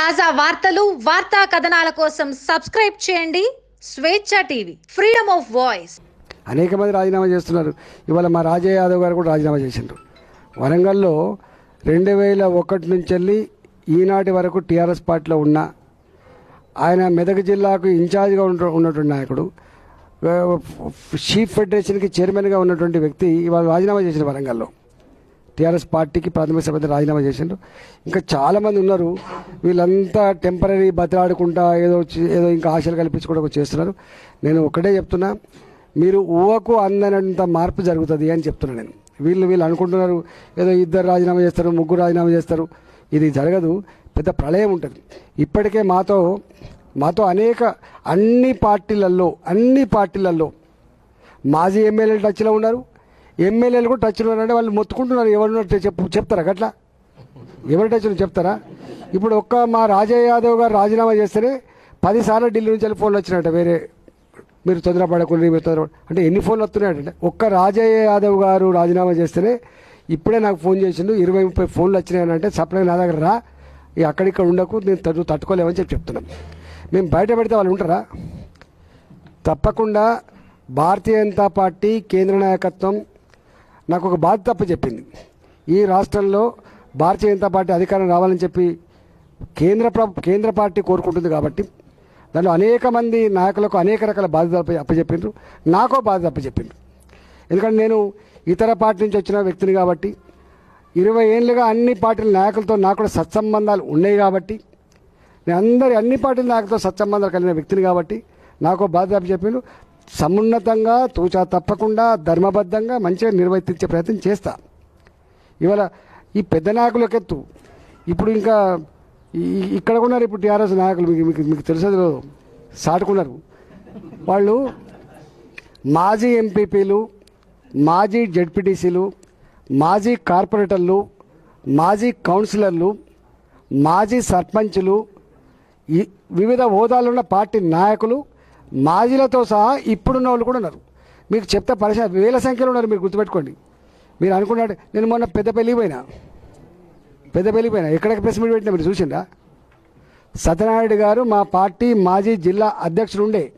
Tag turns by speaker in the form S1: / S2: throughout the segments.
S1: తాజా వార్తలు వార్తా కథనాల కోసం సబ్స్క్రైబ్ చేయండి. స్వేచ్ఛ టీవీ ఫ్రీడమ్ ఆఫ్ వాయిస్.
S2: అనేక మంది రాజీనామా చేస్తున్నారు. ఇవాళ మా రాజయ్య యాదవ్ గారు కూడా రాజీనామా చేసిండ్రు. వరంగల్లో రెండు వేల ఒకటి నుంచి వెళ్ళి ఈనాటి వరకు టీఆర్ఎస్ పార్టీలో ఉన్న ఆయన మెదక్ జిల్లాకు ఇన్ఛార్జ్గా ఉన్న ఉన్నటువంటి నాయకుడు చీఫ్ ఫెడరేషన్కి చైర్మన్గా ఉన్నటువంటి వ్యక్తి ఇవాళ రాజీనామా చేసిన వరంగల్లో. టీఆర్ఎస్ పార్టీకి ప్రాథమిక సభ్యత రాజీనామా చేసిండ్రు. ఇంకా చాలామంది ఉన్నారు వీళ్ళంతా టెంపరీ బతిలాడుకుంటా ఏదో ఏదో ఇంకా ఆశలు కల్పించుకోవడం చేస్తున్నారు. నేను ఒకటే చెప్తున్నా మీరు ఊహకు అందనంత మార్పు జరుగుతుంది అని చెప్తున్నా నేను. వీళ్ళు వీళ్ళు అనుకుంటున్నారు ఏదో ఇద్దరు రాజీనామా చేస్తారు ముగ్గురు రాజీనామా చేస్తారు. ఇది జరగదు పెద్ద ప్రళయం ఉంటుంది. ఇప్పటికే మాతో మాతో అనేక అన్ని పార్టీలలో అన్ని పార్టీలలో మాజీ ఎమ్మెల్యేలు టచ్లో ఉన్నారు ఎమ్మెల్యేలు కూడా టచ్లో ఉన్నారంటే వాళ్ళు మొత్తుకుంటున్నారు. ఎవరు చెప్పు చెప్తారా గట్లా? ఎవరి టచ్లో చెప్తారా? ఇప్పుడు ఒక్క మా రాజయ్య యాదవ్ గారు రాజీనామా చేస్తేనే పదిసార్లు ఢిల్లీ నుంచి వెళ్ళి ఫోన్లు వచ్చినట్ట వేరే మీరు తొందరపడకుండా మీరు తొందర అంటే ఎన్ని ఫోన్లు వస్తున్నాయంటే ఒక్క రాజయ్య యాదవ్ గారు రాజీనామా చేస్తేనే ఇప్పుడే నాకు ఫోన్ చేసిండు ఇరవై ముప్పై ఫోన్లు వచ్చినాయని అంటే సప్లై నా దగ్గర రా అక్కడిక్కడ ఉండకు నేను తట్టు తట్టుకోలేమని చెప్పి చెప్తున్నాం. మేము బయట పెడితే వాళ్ళు ఉంటారా? తప్పకుండా భారతీయ జనతా పార్టీ కేంద్ర నాయకత్వం నాకు ఒక బాధ్యత తప్ప చెప్పింది. ఈ రాష్ట్రంలో భారతీయ జనతా పార్టీ అధికారం రావాలని చెప్పి కేంద్ర కేంద్ర పార్టీ కోరుకుంటుంది కాబట్టి దానిలో అనేక మంది నాయకులకు అనేక రకాల బాధ్యతలు అప్పచెప్పిండ్రు. నాకో బాధ్యత అప్పచెప్పిండ్రు ఎందుకంటే నేను ఇతర పార్టీ నుంచి వచ్చిన వ్యక్తిని కాబట్టి ఇరవై ఏళ్ళుగా అన్ని పార్టీల నాయకులతో నాకు కూడా సత్సంబంధాలు ఉన్నాయి కాబట్టి నేను అందరి అన్ని పార్టీల నాయకులతో సత్సంబంధాలు కలిగిన వ్యక్తిని కాబట్టి నాకు బాధ్యత చెప్పిండు సమున్నతంగా తూచా తప్పకుండా ధర్మబద్ధంగా మంచిగా నిర్వర్తించే ప్రయత్నం చేస్తా. ఇవాళ ఈ పెద్ద నాయకులకెత్తు. ఇప్పుడు ఇంకా ఈ- ఇక్కడ ఉన్నారు ఇప్పుడు టీఆర్ఎస్ నాయకులు మీకు మీకు మీకు సాటుకున్నారు. వాళ్ళు మాజీ ఎంపీపీలు మాజీ జడ్పీటీసీలు మాజీ కార్పొరేటర్లు మాజీ కౌన్సిలర్లు మాజీ సర్పంచులు ఈ వివిధ హోదాలున్న పార్టీ నాయకులు మాజీలతో సహా ఇప్పుడున్న వాళ్ళు కూడా ఉన్నారు. మీకు చెప్తే పరిశ వేల సంఖ్యలో ఉన్నారు మీరు గుర్తుపెట్టుకోండి. మీరు అనుకున్నాడు నేను మొన్న పెద్ద పోయినా. పెద్ద పోయినా. ఎక్కడికి ప్రెస్ మీట్ పెట్టినా మీరు చూసిందా సత్యనారాయణ గారు మా పార్టీ మాజీ జిల్లా అధ్యక్షుడు ఉండే.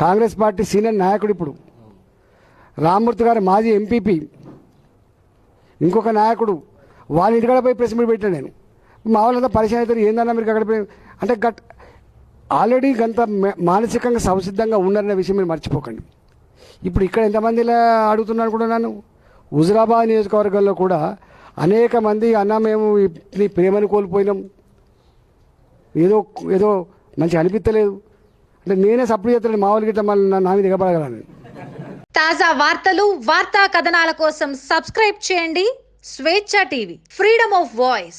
S2: కాంగ్రెస్ పార్టీ సీనియర్ నాయకుడు ఇప్పుడు. రామ్మూర్తి గారు మాజీ ఎంపీపీ ఇంకొక నాయకుడు. వాళ్ళ ఇంటికాడ పోయి ప్రెస్ మీట్ పెట్టాను నేను. మా వాళ్ళంతా పరిచయం అవుతారు. ఏందన్నా మీరు అక్కడ పోయి అంటే గట్ ఆల్రెడీ గంత మానసికంగా సంసిద్ధంగా ఉన్నారనే విషయం మీరు మర్చిపోకండి. ఇప్పుడు ఇక్కడ ఎంతమంది అడుగుతున్నాను కూడా నన్ను? హుజురాబాద్ నియోజకవర్గంలో కూడా అనేక మంది అన్న మేము నీ ప్రేమను కోల్పోయినాం. ఏదో ఏదో మంచిగా అనిపించలేదు అంటే నేనే సప్లై చేస్తాను మామూలు గిట్ట మళ్ళీ నా మీద దిగబడగలను
S1: తాజా వార్తలు వార్తా కథనాల కోసం సబ్స్క్రైబ్ చేయండి. స్వేచ్ఛ టీవీ ఫ్రీడమ్ ఆఫ్ వాయిస్.